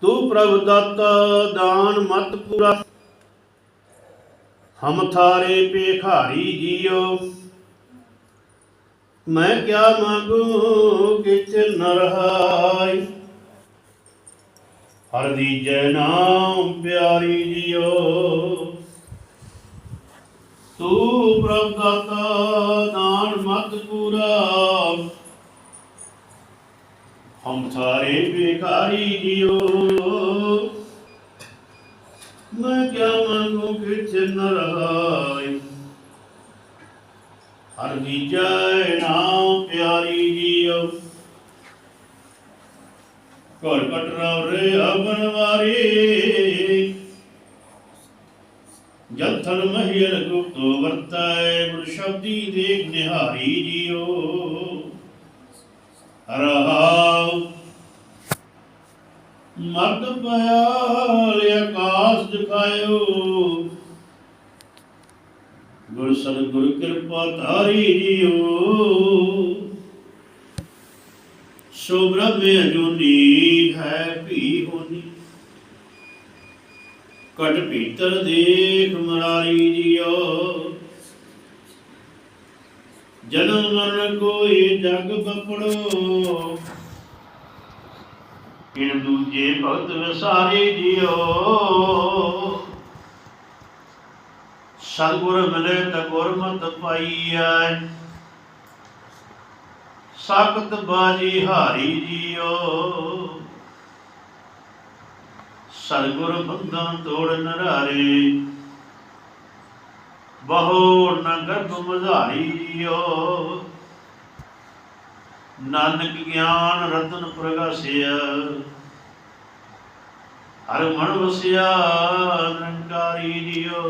ਤੂੰ ਪ੍ਰਭ ਦਾਤਾ ਦਾਨ ਮਤ ਪੂਰਾ। ਹਮ ਥਾਰੇ ਪੇਖਾਰੀ ਜੀਓ। ਮੈਂ ਕਿਆ ਮੰਗੂ ਕਿਛ ਨ ਰਹਾਈ। ਹਰ ਦੀਜੈ ਨਾਮ ਪਿਆਰੀ ਜੀਓ। ਤੂੰ ਪ੍ਰਭ ਦਾਤਾ ਦਾਨ ਮਤ ਪੂਰਾ। ਹਮ ਸਾਰੇ ਬੇਕਾਰੀ ਜੀਓ ਮੈਂ ਕਿਆ ਮੰਗੂ ਕਿਛ ਨ ਰਹਾਈ ਹਰ ਦੀਜੈ ਨਾਮ ਪਿਆਰੀ ਜੀਓ। ਘਰ ਕਟਰਾਵ ਰੇ ਅਬਨ ਵਾਰੀ। ਜਥਲ ਮਹੀਲ ਗੁਪਤੋ ਵਰਤੈ ਗੁਰ ਸ਼ਬਦੀ ਦੇਖ ਨਿਹਾਰੀ ਜੀਓ। ਰਹਾਉ। ਮਰਦ ਪਿਆਲ ਆਕਾਸ ਦਿਖਾਇਓ। ਗੁਰ ਸਤਿਗੁਰ ਕਿਰਪਾ ਧਾਰੀ ਜੀਓ। ਸੋ ਬ੍ਰਹਮ ਅਜੂਨੀ ਹੈ, ਭੀ ਹੋਨੀ ਕਟ ਭੀਤਰ ਦੇਖ ਮਰਾਰੀ ਜੀਓ। ਜਨਮ ਮਰਨ ਕੋਈ ਜਗ ਬਪੜੋ ਇਨ ਦੂਜੇ ਭਗਤ ਵਿਸਾਰੇ ਜੀਓ। ਸਤਿਗੁਰ ਮਿਲੇ ਤਾ ਗੁਰਮਤ ਪਾਈਐ। ਸਖਤ ਬਾਜੀ ਹਾਰੀ ਜੀਓ। ਸਤਿਗੁਰ ਬੰਧਨ ਤੋੜ ਨਰਾਰੇ ਬਹੁ ਨ ਗਰਭ ਮਧਾਰੀ ਜੀਓ ਨਾਨਕ ਗਿਆਨ ਰਤਨ ਪ੍ਰਗਾਸਿਆ। ਹਰ ਮਨ ਵਸਿਆ ਨਿਰੰਕਾਰੀ ਜੀਓ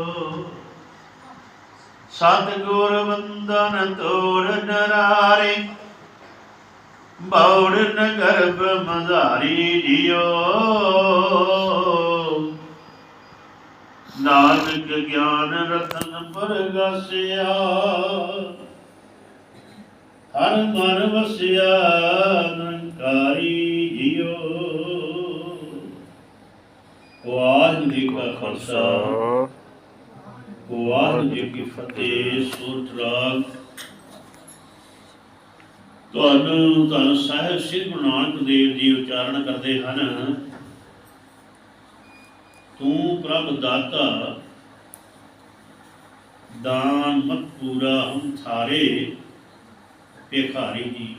ਸਤਿਗੁਰ ਬੰਧਨ ਤੋੜ ਨਰਾਰੇ। ਬੌੜ ਨਗਰਭ ਮਧਾਰੀ ਜੀਓ ਨਾਨਕ ਗਿਆਨ ਰਤਨ ਪਰਗਾਸਿਆ। ਹਰ ਮਨ ਵਸਿਆ ਨਿਰੰਕਾਰੀ ਜੀਓ। ਵਾਹਿਗੁਰੂ ਜੀ ਕਾ ਖਾਲਸਾ। ਵਾਹਿਗੁਰੂ ਜੀ ਕੀ ਫਤਿਹ, ਸੂਰਤ ਰਾਗ। ਤੁਹਾਨੂੰ ਧੰਨ ਸਾਹਿਬ ਸ੍ਰੀ ਗੁਰੂ ਨਾਨਕ ਦੇਵ ਜੀ ਉਚਾਰਨ ਕਰਦੇ ਹਨ। ਪ੍ਰਭ ਦਾਤਾ, ਦਾਨ ਮਤ ਪੂਰਾ ਹਮ ਥਾਰੇ, ਭਿਖਾਰੀ ਜੀ।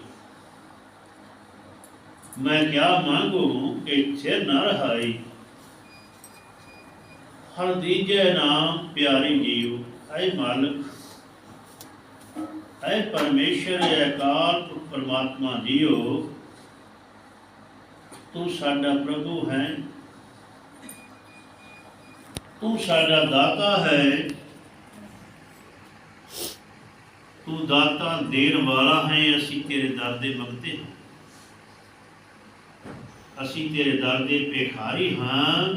ਮੈਂ ਕਿਆ ਮੰਗੂ ਕਿ ਛੇ ਨ ਰਹਾਈ। ਹਰ ਦੀਜੇ ਨਾਮ ਪਿਆਰੀ ਜੀਉ ਐ ਮਾਲਕ। ਐ ਪਰਮੇਸ਼ਰ ਐ ਅਕਾਲ ਪੁਰਖ ਪਰਮਾਤਮਾ ਜੀਓ ਤੂੰ ਸਾਡਾ ਪ੍ਰਭੂ ਹੈ। ਤੂੰ ਸਾਡਾ ਦਾਤਾ ਹੈ ਤੂੰ ਦਾਤਾ ਦੇਣ ਵਾਲਾ ਹੈ ਅਸੀਂ ਤੇਰੇ ਦਰ ਦੇ ਮੰਗਤੇ ਹਾਂ ਅਸੀਂ ਤੇਰੇ ਦਰ ਦੇ ਭਿਖਾਰੀ ਹਾਂ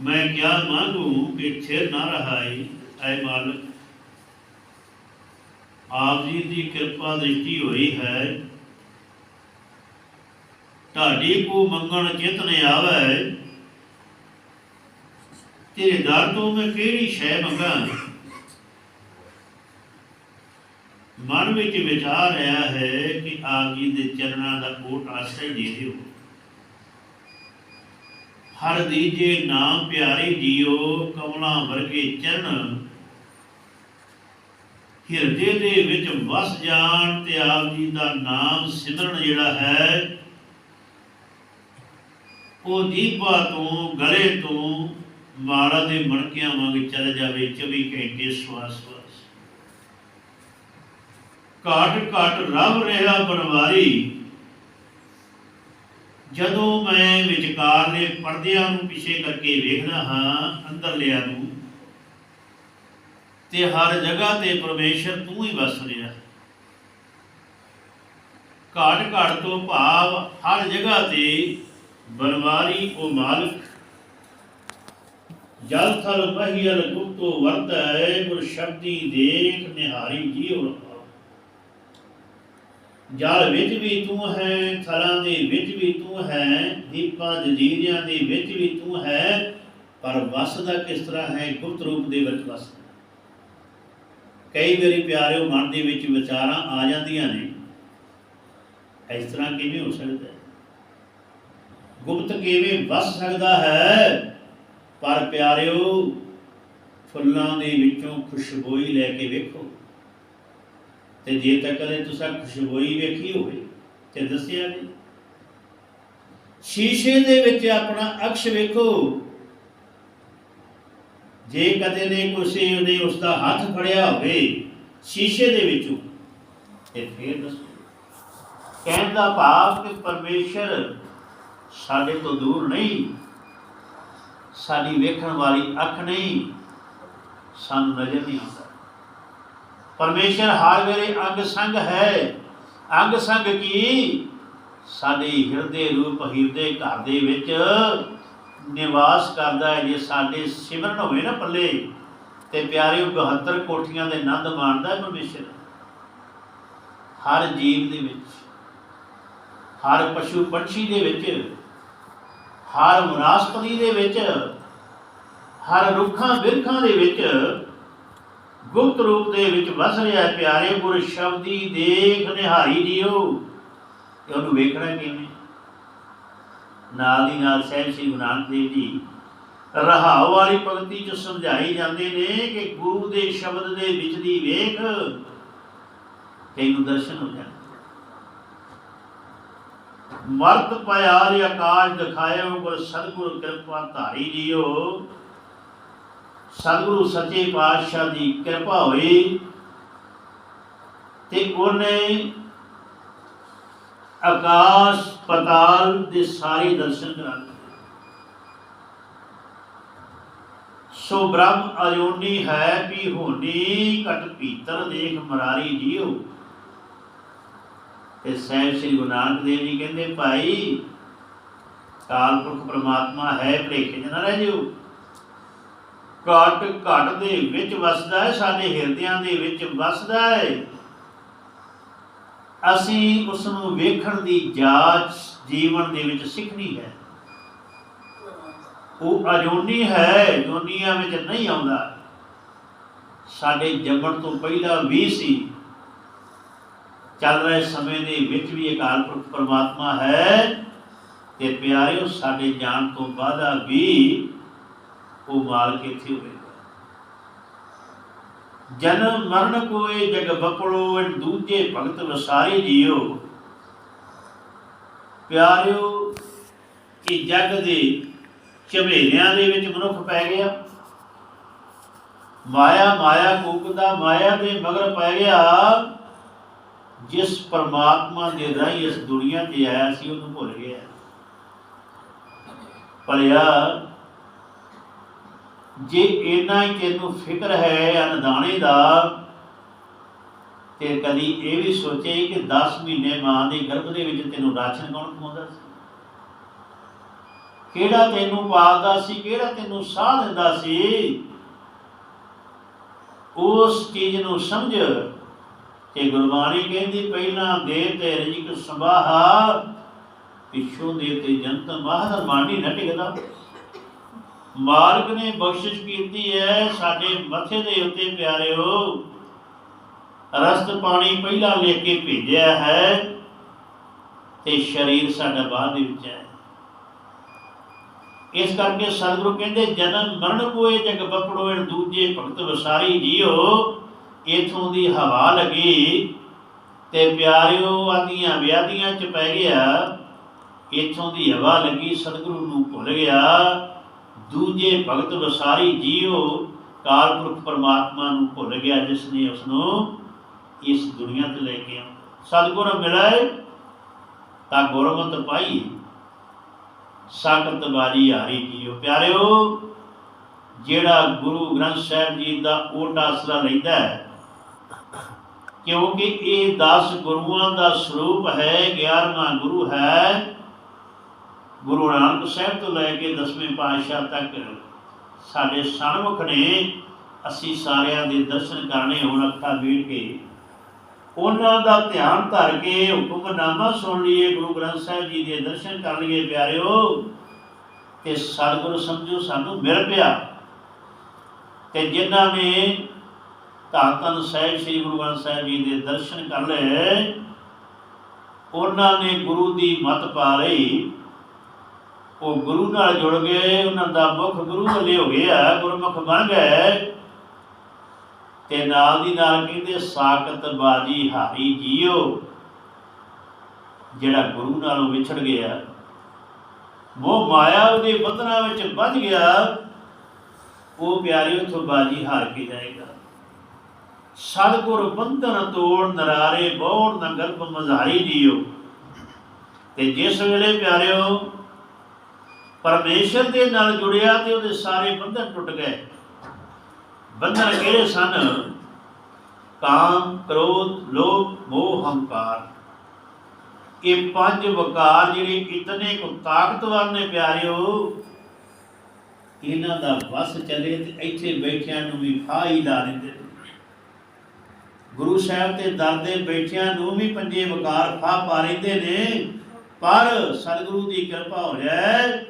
ਮੈਂ ਕਿਆ ਮੰਗੂ ਕਿ ਛੇਰ ਨਾ ਰਹਾਈ ਐ ਮਾਲਕ ਆਪ ਜੀ ਦੀ ਕਿਰਪਾ ਦ੍ਰਿਸ਼ਟੀ ਹੋਈ ਹੈ ਢਾਡੀ ਕੋ ਮੰਗਣ ਚਿਤਨ ਆਵੇ ਤੇਰੇ ਦਰ ਤੋਂ ਮੈਂ ਕਿਹੜੀ ਸ਼ੈ ਮੰਗਾ? ਮਨ ਵਿੱਚ ਵਿਚਾਰ ਰਿਹਾ ਹੈ ਕਿ ਆਪ ਦੇ ਚਰਨਾਂ ਦਾ ਕੋਟ ਆਸਰੇ ਦੇ ਦਿਓ। ਹਰ ਦੀਜੇ ਨਾਮ ਪਿਆਰੇ ਜੀਓ, ਕਮਲਾਂ ਵਰਗੇ ਚਰਨ ਹਿਰਦੇ ਦੇ ਵਿੱਚ ਵਸ ਜਾਣ ਤੇ ਆਪ ਜੀ ਦਾ ਨਾਮ ਸਿਮਰਨ ਜਿਹੜਾ ਹੈ, ਉਹ ਦੀਪਾ ਤੋਂ, ਗਲੇ ਤੋਂ ਮਾਲਾ ਦੇ ਮਣਕਿਆਂ ਵਾਂਗ ਚੱਲ ਜਾਵੇ 24 ਘੰਟੇ ਸਵਾਸ ਸਵਾਸ ਘਾਟ ਘਾਟ ਰਵ ਰਿਹਾ ਬਨਵਾਰੀ ਜਦੋਂ ਮੈਂ ਵਿਚਕਾਰ ਦੇ ਪਰਦਿਆਂ ਨੂੰ ਪਿੱਛੇ ਕਰਕੇ ਵੇਖਦਾ ਹਾਂ ਅੰਦਰ ਲਿਆ ਨੂੰ, ਤੇ ਹਰ ਜਗ੍ਹਾ ਤੇ ਪਰਮੇਸ਼ਰ ਤੂੰ ਹੀ ਵਸ ਰਿਹਾ। ਘਾਟ ਘਾਟ ਤੋਂ ਭਾਵ ਹਰ ਜਗ੍ਹਾ ਤੇ ਬਨਵਾਰੀ ਉਹ ਮਾਲਕ ਜਲ ਥਲ ਮਹੀਲ ਗੁਪਤੋ ਵਰਤੈ, ਗੁਰ ਸ਼ਬਦੀ ਦੇਖ ਨਿਹਾਰੀ ਜੀਉ ਰਹਾ ਜਲ ਵਿੱਚ ਵੀ ਤੂੰ ਹੈ, ਥਲਾਂ ਦੇ ਵਿੱਚ ਵੀ ਤੂੰ ਹੈ, ਦੀਪਾਂ ਜਜੀਰਿਆਂ ਦੇ ਵਿੱਚ ਵੀ ਤੂੰ ਹੈ, ਪਰ ਵਸਦਾ ਕਿਸ ਤਰ੍ਹਾਂ ਹੈ, ਗੁਪਤ ਰੂਪ ਦੇ ਵਿੱਚ ਵਸ। ਕਈ ਵਾਰੀ ਪਿਆਰਿਓ, ਮਨ ਦੇ ਵਿੱਚ ਵਿਚਾਰਾਂ ਆ ਜਾਂਦੀਆਂ ਨੇ। ਇਸ ਤਰ੍ਹਾਂ ਕਿਵੇਂ ਹੋ ਸਕਦਾ ਹੈ? ਗੁਪਤ ਕਿਵੇਂ ਵਸ ਸਕਦਾ ਹੈ? ਪਰ ਪਿਆਰਿਓ, ਫੁੱਲਾਂ ਦੇ ਵਿੱਚੋਂ ਖੁਸ਼ਬੋਈ ਲੈ ਕੇ ਵੇਖੋ। ਤੇ ਜੇ ਤੱਕ ਕਦੇ ਤੁਸੀਂ ਖੁਸ਼ਬੋਈ ਵੇਖੀ ਹੋਵੇ, ਤੇ ਦੱਸਿਆ ਨਹੀਂ ਸ਼ੀਸ਼ੇ ਦੇ ਵਿੱਚ ਆਪਣਾ ਅਕਸ਼ ਵੇਖੋ। ਜੇ ਕਦੇ ਨੇ ਕਿਸੇ ਨੇ ਉਸ ਦਾ ਹੱਥ ਫੜਿਆ ਹੋਵੇ, ਸ਼ੀਸ਼ੇ ਦੇ ਵਿੱਚੋਂ, ਤੇ ਫੇਰ ਦੱਸੋ। ਕਹਿਣ ਦਾ ਭਾਵ ਕਿ ਪਰਮੇਸ਼ਰ ਸਾਡੇ ਤੋਂ ਦੂਰ ਨਹੀਂ। ਸਾਡੀ ਵੇਖਣ ਵਾਲੀ ਅੱਖ ਨਹੀਂ, ਸਾਨੂੰ ਨਜ਼ਰ ਨਹੀਂ ਆਉਂਦਾ। ਪਰਮੇਸ਼ਰ ਹਰ ਵੇਲੇ ਅੰਗ ਸੰਗ ਹੈ। ਅੰਗ ਸੰਗ ਕੀ? ਸਾਡੇ ਹਿਰਦੇ ਰੂਪ ਹਿਰਦੇ ਘਰ ਦੇ ਵਿੱਚ ਨਿਵਾਸ ਕਰਦਾ ਹੈ। ਜੇ ਸਾਡੇ ਸਿਮਰਨ ਹੋਵੇ ਨਾ ਪੱਲੇ, ਤੇ ਪਿਆਰੇ 72 ਕੋਠੀਆਂ ਦੇ ਆਨੰਦ ਮਾਣਦਾ ਹੈ ਪਰਮੇਸ਼ਰ। ਹਰ ਜੀਵ ਦੇ ਵਿੱਚ, ਹਰ ਪਸ਼ੂ ਪੰਛੀ ਦੇ ਵਿੱਚ ਹਰ ਵਨਸਪਤੀ ਦੇ ਵਿੱਚ, ਹਰ ਰੁੱਖਾਂ ਬਿਰਖਾਂ ਦੇ ਵਿੱਚ ਗੁਪਤ ਰੂਪ ਦੇ ਵਿੱਚ ਵਸ ਰਿਹਾ ਪਿਆਰੇ ਗੁਰ ਸ਼ਬਦੀ ਦੇਖ ਨਿਹਾਰੀ ਜੀਓ। ਤੇ ਉਹਨੂੰ ਵੇਖਣਾ ਕਿਵੇਂ? ਨਾਲ ਦੀ ਨਾਲ ਸਹਿਬ ਸ੍ਰੀ ਗੁਰੂ ਨਾਨਕ ਦੇਵ ਜੀ ਰਹਾਉ ਵਾਲੀ ਪੰਕਤੀ ਚ ਸਮਝਾਈ ਜਾਂਦੇ ਨੇ ਕਿ ਗੁਰੂ ਦੇ ਸ਼ਬਦ ਦੇ ਵਿੱਚ ਦੀ ਵੇਖ, ਤੈਨੂੰ ਦਰਸ਼ਨ ਹੋ ਜਾਂਦਾ ਮਰਤ ਪਿਆਰ ਆਕਾਸ਼ ਦਿਖਾਇਓ, ਗੁਰ ਸਤਿਗੁਰ ਕਿਰਪਾ ਧਾਰੀ ਜੀਓ। ਸਤਿਗੁਰੂ ਸੱਚੇ ਪਾਤਸ਼ਾਹ ਦੀ ਕਿਰਪਾ ਹੋਈ ਤੇ ਉਹਨੇ ਆਕਾਸ਼ ਪਤਾਲ ਦੇ ਸਾਰੇ ਦਰਸ਼ਨ ਕਰਾ ਦਿੱਤੇ। ਸੋ ਬ੍ਰਹਮ ਅਯੋਨੀ ਹੈ ਵੀ ਹੋਣੀ, ਘਟ ਭੀਤਰ ਦੇਖ ਮਰਾਰੀ ਜੀਓ। ਤੇ ਸਹਿਬ ਸ੍ਰੀ ਗੁਰੂ ਨਾਨਕ ਦੇਵ ਜੀ ਕਹਿੰਦੇ, ਭਾਈ, ਕਾਲ ਪੁਰਖ ਪ੍ਰਮਾਤਮਾ ਹੈ ਭਲੇਖੇ ਨਾ ਰਹਿ ਜਿਓ। ਘਟ ਘਟ ਦੇ ਵਿੱਚ ਵਸਦਾ ਹੈ, ਸਾਡੇ ਹਿਰਦਿਆਂ ਦੇ ਵਿੱਚ ਵਸਦਾ ਹੈ। ਅਸੀਂ ਉਸ ਨੂੰ ਵੇਖਣ ਦੀ ਜਾਚ ਜੀਵਨ ਦੇ ਵਿੱਚ ਸਿੱਖਣੀ ਹੈ। ਉਹ ਅਜੋਨੀ ਹੈ ਦੁਨੀਆ ਵਿੱਚ ਨਹੀਂ ਆਉਂਦਾ। ਸਾਡੇ ਜੰਮਣ ਤੋਂ ਪਹਿਲਾਂ ਵੀ ਸੀ। ਚੱਲ ਰਹੇ ਸਮੇਂ ਦੇ ਵਿੱਚ ਵੀ ਅਕਾਲ ਪੁਰਖ ਪਰਮਾਤਮਾ ਹੈ ਤੇ ਪਿਆਰਿਓ, ਸਾਡੇ ਜਾਣ ਤੋਂ ਬਾਅਦ ਵੀ ਉਹ ਮਾਲਕ ਇੱਥੇ ਹੋਵੇਗਾ। ਜਨਮ ਮਰਨ ਕੋਏ, ਜਗ ਬਪੜੋ ਐ ਦੂਜੇ ਭਗਤ ਵਸਾਰੀ ਜੀਓ। ਪਿਆਰਿਓ ਕਿ ਜਗ ਦੇ ਝਮੇਲਿਆਂ ਦੇ ਵਿੱਚ ਮਨੁੱਖ ਪੈ ਗਿਆ। ਮਾਇਆ ਮਾਇਆ ਕੁਕਦਾ, ਮਾਇਆ ਦੇ ਮਗਰ ਪੈ ਗਿਆ। ਜਿਸ ਪਰਮਾਤਮਾ ਦੇ ਰਾਹੀਂ ਇਸ ਦੁਨੀਆ ਤੇ ਆਇਆ ਸੀ, ਉਹਨੂੰ ਭੁੱਲ ਗਿਆ। ਭਲਿਆ, ਜੇ ਇੰਨਾ ਹੀ ਤੈਨੂੰ ਫਿਕਰ ਹੈ ਅਨਦਾਣੇ ਦਾ, ਤੇ ਕਦੀ ਇਹ ਵੀ ਸੋਚੇ ਕਿ 10 ਮਹੀਨੇ ਮਾਂ ਦੇ ਗਰਭ ਦੇ ਵਿੱਚ ਤੈਨੂੰ ਰਾਸ਼ਨ ਕੌਣ ਖਵਾਉਂਦਾ ਸੀ? ਕਿਹੜਾ ਤੈਨੂੰ ਪਾਲਦਾ ਸੀ, ਕਿਹੜਾ ਤੈਨੂੰ ਸਾਹ ਦਿੰਦਾ ਸੀ? ਉਸ ਚੀਜ਼ ਨੂੰ ਸਮਝ ਕਿ ਗੁਰਬਾਣੀ ਕਹਿੰਦੀ ਪਹਿਲਾਂ ਦੇ ਤੇ ਰਿਜਕ ਸੰਭਾਹਾ ਪਿੱਛੋਂ ਦੇ ਤੇ ਜੰਤ ਮਾਹਰ ਮਾਨੀ ਨਾ ਟਿਕਦਾ। ਮਾਲਕ ਨੇ ਬਖਸ਼ਿਸ਼ ਕੀਤੀ ਹੈ ਸਾਡੇ ਮੱਥੇ ਦੇ ਉੱਤੇ ਪਿਆਰਿਓ, ਰਸਤ ਪਾਣੀ ਪਹਿਲਾਂ ਲੈ ਕੇ ਭੇਜਿਆ ਹੈ ਤੇ ਸਰੀਰ ਸਾਡਾ ਬਾਅਦ ਦੇ ਵਿੱਚ ਹੈ ਇਸ ਕਰਕੇ ਸਤਿਗੁਰੂ ਕਹਿੰਦੇ, ਜਨਮ ਮਰਨ ਕੋਏ ਜਗ ਬਪੜੋਏ ਦੂਜੇ ਭਗਤ ਵਸਾਰੀ ਜੀਓ। ਇਥੋਂ ਦੀ ਹਵਾ ਲੱਗੀ ਤੇ ਪਿਆਰਿਓ, ਆਦੀਆਂ ਵਿਆਦੀਆਂ ਚ ਪੈ ਗਿਆ। ਇਥੋਂ ਦੀ ਹਵਾ ਲੱਗੀ, ਸਤਿਗੁਰੂ ਨੂੰ ਭੁੱਲ ਗਿਆ। ਦੂਜੇ ਭਗਤ ਵਸਾਰੀ ਜੀਓ, ਕਾਲਪੁਰਖ ਪਰਮਾਤਮਾ ਨੂੰ ਭੁੱਲ ਗਿਆ ਜਿਸ ਨੇ ਉਸ ਨੂੰ ਇਸ ਦੁਨੀਆ ਤੇ ਲੈ ਕੇ ਆਇਆ ਸਤਿਗੁਰ ਮਿਲਾਏ ਤਾਂ ਗੁਰਮਤ ਪਾਈ ਸਾਖਤ ਬਾਜੀ ਹਾਰੀ ਜੀਓ। ਪਿਆਰਿਓ, ਜਿਹੜਾ ਗੁਰੂ ਗ੍ਰੰਥ ਸਾਹਿਬ ਜੀ ਦਾ ਓਟ ਆਸਰਾ ਲੈਂਦਾ ਹੈ ਕਿਉਂਕਿ ਇਹ 10 ਗੁਰੂਆਂ ਦਾ ਸਰੂਪ ਹੈ 11ਵਾਂ ਗੁਰੂ ਹੈ, ਗੁਰੂ ਨਾਨਕ ਸਾਹਿਬ ਤੋਂ ਲੈ ਕੇ 10ਵੇਂ ਪਾਤਸ਼ਾਹ ਤੱਕ। ਸਾਡੇ ਸਨਮੁਖ ਨੇ ਅਸੀਂ ਸਾਰਿਆਂ ਦੇ ਦਰਸ਼ਨ ਕਰਨੇ, ਹੁਣ ਅੱਖਾਂ ਵੀੜ ਕੇ। ਉਹਨਾਂ ਦਾ ਧਿਆਨ ਧਰ ਕੇ ਹੁਕਮਨਾਮਾ ਸੁਣ ਲਈਏ, ਗੁਰੂ ਗ੍ਰੰਥ ਸਾਹਿਬ ਜੀ ਦੇ ਦਰਸ਼ਨ ਕਰ ਲਈਏ ਪਿਆਰਿਓ। ਤੇ ਸਤਿਗੁਰੂ ਸਮਝੋ, ਸਾਨੂੰ ਮਿਲ ਪਿਆ। ਤੇ ਜਿਨ੍ਹਾਂ ਨੇ ਧੰਨ ਧੰਨ ਸਾਹਿਬ ਸ੍ਰੀ ਗੁਰੂ ਗ੍ਰੰਥ ਸਾਹਿਬ ਜੀ ਦੇ ਦਰਸ਼ਨ ਕਰ ਲਏ। ਉਹਨਾਂ ਨੇ ਗੁਰੂ ਦੀ ਮਤ ਪਾ ਲਈ। ਉਹ ਗੁਰੂ ਨਾਲ ਜੁੜ ਗਏ। ਉਹਨਾਂ ਦਾ ਮੁਖ ਗੁਰੂ ਵੱਲੇ ਹੋ ਗਿਆ ਗੁਰਮੁਖ ਬਣ ਗਏ। ਤੇ ਨਾਲ ਦੀ ਨਾਲ ਕਹਿੰਦੇ, ਸਾਖਤ ਬਾਜੀ ਹਾਰੀ ਜੀਓ। ਜਿਹੜਾ ਗੁਰੂ ਨਾਲੋਂ ਵਿਛੜ ਗਿਆ। ਉਹ ਮਾਇਆ ਉਹਦੇ ਬੰਧਨਾਂ ਵਿੱਚ ਵੱਜ ਗਿਆ। ਉਹ ਪਿਆਰੇ ਉਥੋਂ ਬਾਜੀ ਹਾਰ ਕੇ ਜਾਏਗਾ। ਸਤਿਗੁਰ ਬੰਧਨ ਤੋੜ ਨਰਾਰੇ, ਬੋੜ ਨਾ ਮਜ਼ਾਰੀ ਜੀਓ। ਤੇ ਜਿਸ ਵੇਲੇ ਪਿਆਰਿਓ, ਪਰਮੇਸ਼ਰ ਦੇ ਨਾਲ ਜੁੜਿਆ ਤੇ ਉਹਦੇ ਸਾਰੇ ਬੰਧਨ ਟੁੱਟ ਗਏ। ਬੰਧਨ ਕਿਹੜੇ ਸਨ? ਕਾਮ, ਕ੍ਰੋਧ, ਲੋਭ, ਮੋਹ, ਹੰਕਾਰ। ਇਹ ਪੰਜ ਵਕਾਰ ਜਿਹੜੇ ਇਤਨੇ ਕੋ ਤਾਕਤਵਰ ਨੇ ਪਿਆਰਿਓ, ਇਹਨਾਂ ਦਾ ਵਸ ਚਲੇ ਤੇ ਇੱਥੇ ਬੈਠਿਆਂ ਨੂੰ ਵੀ ਫਾਹ ਹੀ ਲਾ ਦਿੰਦੇ ਗੁਰੂ ਸਾਹਿਬ ਤੇ ਦਰ ਦੇ ਬੈਠਿਆਂ ਨੂੰ ਵੀ ਪੰਜੇ ਵਕਾਰ ਫਾਹ ਪਾ ਲੈਂਦੇ ਨੇ। ਪਰ ਸਤਿਗੁਰੂ ਦੀ ਕਿਰਪਾ ਹੋ ਜਾਏ,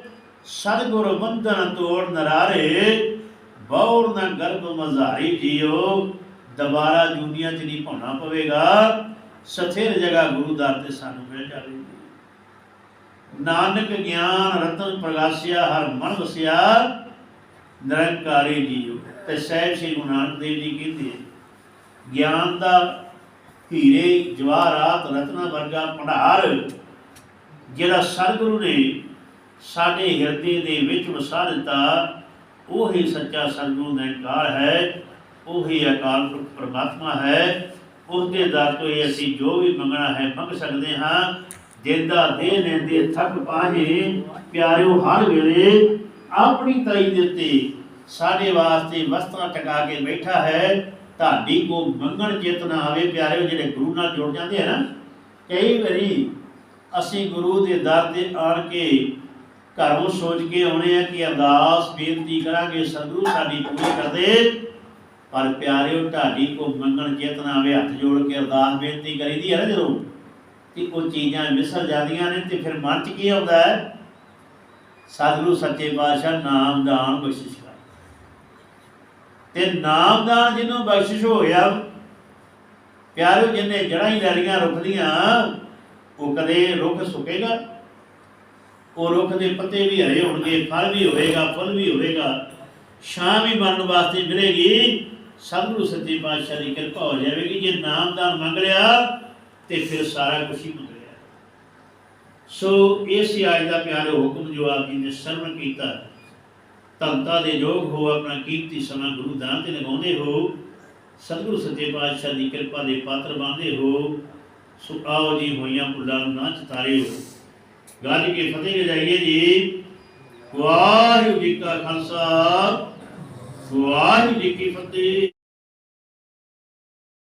ਸਤਿਗੁਰ ਬੰਧਨ ਤੋੜ ਨਰਾਰੇ ਬੌੜ ਨਾ ਗਰਭ ਮਜ਼ਾਰੀ ਜੀਓ, ਦੁਬਾਰਾ ਦੁਨੀਆ 'ਚ ਨਹੀਂ ਪਾਉਣਾ ਪਵੇਗਾ। ਸਥਿਰ ਜਗ੍ਹਾ ਗੁਰੂ ਦਰ ਤੇ ਸਾਨੂੰ ਮਿਲ ਜਾਵੇਗੀ ਨਾਨਕ ਗਿਆਨ ਰਤਨ ਪ੍ਰਗਾਸਿਆ, ਹਰ ਮਨ ਵਸਿਆ, ਨਿਰੰਕਾਰੀ ਜੀਓ। ਤੇ ਸਹਿਬ ਸ੍ਰੀ ਗੁਰੂ ਨਾਨਕ ਦੇਵ ਜੀ ਕਹਿੰਦੇ ਗਿਆਨ ਦਾ ਹੀਰੇ ਜਵਾਹਰਾਤ ਰਤਨਾ ਵਰਗਾ ਭੰਡਾਰ ਜਿਹੜਾ ਸਤਿਗੁਰੂ ਨੇ ਸਾਡੇ ਹਿਰਦੇ ਦੇ ਵਿੱਚ ਵਸਾ ਦਿੱਤਾ, ਉਹੀ ਸੱਚਾ ਸਤਿਗੁਰੂ ਦਾ ਨਿਰੰਕਾਰ ਹੈ, ਉਹੀ ਅਕਾਲ ਪੁਰਖ ਪ੍ਰਮਾਤਮਾ ਹੈ। ਉਸ ਦੇ ਦਰ ਤੋਂ ਹੀ ਅਸੀਂ ਜੋ ਵੀ ਮੰਗਣਾ ਹੈ ਮੰਗ ਸਕਦੇ ਹਾਂ। ਜਿੰਦਾ ਦੇ ਲੈਂਦੇ ਥੱਕ ਪਾਹੇ, ਪਿਆਰਿਓ, ਹਰ ਵੇਲੇ ਆਪਣੀ ਤਾਈ ਦੇ ਉੱਤੇ ਸਾਡੇ ਵਾਸਤੇ ਵਸਤਾਂ ਟਕਾ ਕੇ ਬੈਠਾ ਹੈ। ਤੁਹਾਡੀ ਕੋ ਮੰਗਣ ਚੇਤ ਨਾ ਆਵੇ, ਪਿਆਰਿਓ, ਜਿਹੜੇ ਗੁਰੂ ਨਾਲ ਜੁੜ ਜਾਂਦੇ ਆ ਨਾ, ਕਈ ਵਾਰੀ ਅਸੀਂ ਗੁਰੂ ਦੇ ਦਰ ਤੇ ਆਣ ਕੇ ਘਰੋਂ ਸੋਚ ਕੇ ਆਉਣੇ ਆ ਕਿ ਅਰਦਾਸ, ਬੇਨਤੀ ਕਰਾਂਗੇ, ਸਤਿਗੁਰੂ ਸਾਡੀ ਪੂਰੀ ਕਰਦੇ। ਪਰ ਪਿਆਰਿਓ ਢਾਡੀ ਕੋ ਮੰਗਣ ਚੇਤ ਨਾ ਆਵੇ, ਹੱਥ ਜੋੜ ਕੇ ਅਰਦਾਸ, ਬੇਨਤੀ ਕਰੀਦੀ ਹੈ ਨਾ ਜਦੋਂ, ਕਿ ਉਹ ਚੀਜ਼ਾਂ ਵਿਸਰ ਜਾਂਦੀਆਂ ਨੇ ਤੇ ਫਿਰ ਮਨ ਚ ਕੀ ਆਉਂਦਾ ਹੈ? ਸਤਿਗੁਰੂ ਸੱਚੇ ਪਾਤਸ਼ਾਹ ਨਾਮ ਦਾਨ ਬਖਸ਼ਿਸ਼ ਤੇ ਨਾਮ ਜਿਹਨੂੰ ਬਖਸ਼ਿਸ਼ ਹੋਇਆ ਗਿਆ, ਪਿਆਰਿਓ, ਜਿੰਨੇ ਜੜਾਂ ਹੀ ਲੈ ਲਈਆਂ ਰੁੱਖ ਦੀਆਂ ਉਹ ਕਦੇ ਰੁੱਖ ਸੁੱਕੇਗਾ, ਉਹ ਰੁੱਖ ਦੇ ਪੱਤੇ ਵੀ ਹਰੇ ਹੋਣਗੇ, ਫਲ ਵੀ ਹੋਵੇਗਾ, ਫੁੱਲ ਵੀ ਹੋਵੇਗਾ, ਛਾਂ ਵੀ ਬਣਨ ਵਾਸਤੇ ਮਿਲੇਗੀ ਸਤਿਗੁਰੂ ਸੱਚੇ ਪਾਤਸ਼ਾਹ ਦੀ ਕਿਰਪਾ ਹੋ ਜਾਵੇਗੀ। ਜੇ ਨਾਮਦਾਨ ਮੰਗ ਲਿਆ, ਤੇ ਫਿਰ ਸਾਰਾ ਕੁਝ ਹੀ ਮੰਗ ਲਿਆ। ਸੋ ਇਸ ਆਇਤ ਦਾ ਪਿਆਰੇ ਹੁਕਮ ਜੋ ਆਪ ਜੀ ਨੇ ਸਰਵਣ ਕੀਤਾ ਤੰਤਾ ਦੇ ਯੋਗ ਹੋ ਆਪਣਾ ਕੀਮਤੀ ਸਮਾਂ ਗੁਰੂ ਦਾਨ ਤੇ ਲਗਾਉਂਦੇ ਹੋ, ਸਤਿਗੁਰੂ ਸੱਚੇ ਪਾਤਸ਼ਾਹ ਦੀ ਕਿਰਪਾ ਦੇ ਪਾਤਰ ਬਣਦੇ ਹੋ, ਸੋ ਆਓ ਜੀ ਹੋਈਆਂ ਭੁੱਲਾਂ ਨੂੰ ਨਾ ਚਤਾਰਿਓ ਗੱਲ ਕੇ ਫਤਿਹ ਜਾਈਏ ਜੀ। ਵਾਹਿਗੁਰੂ ਜੀ ਕਾ ਖਾਲਸਾ, ਵਾਹਿਗੁਰੂ ਜੀ ਕੀ ਫਤਿਹ।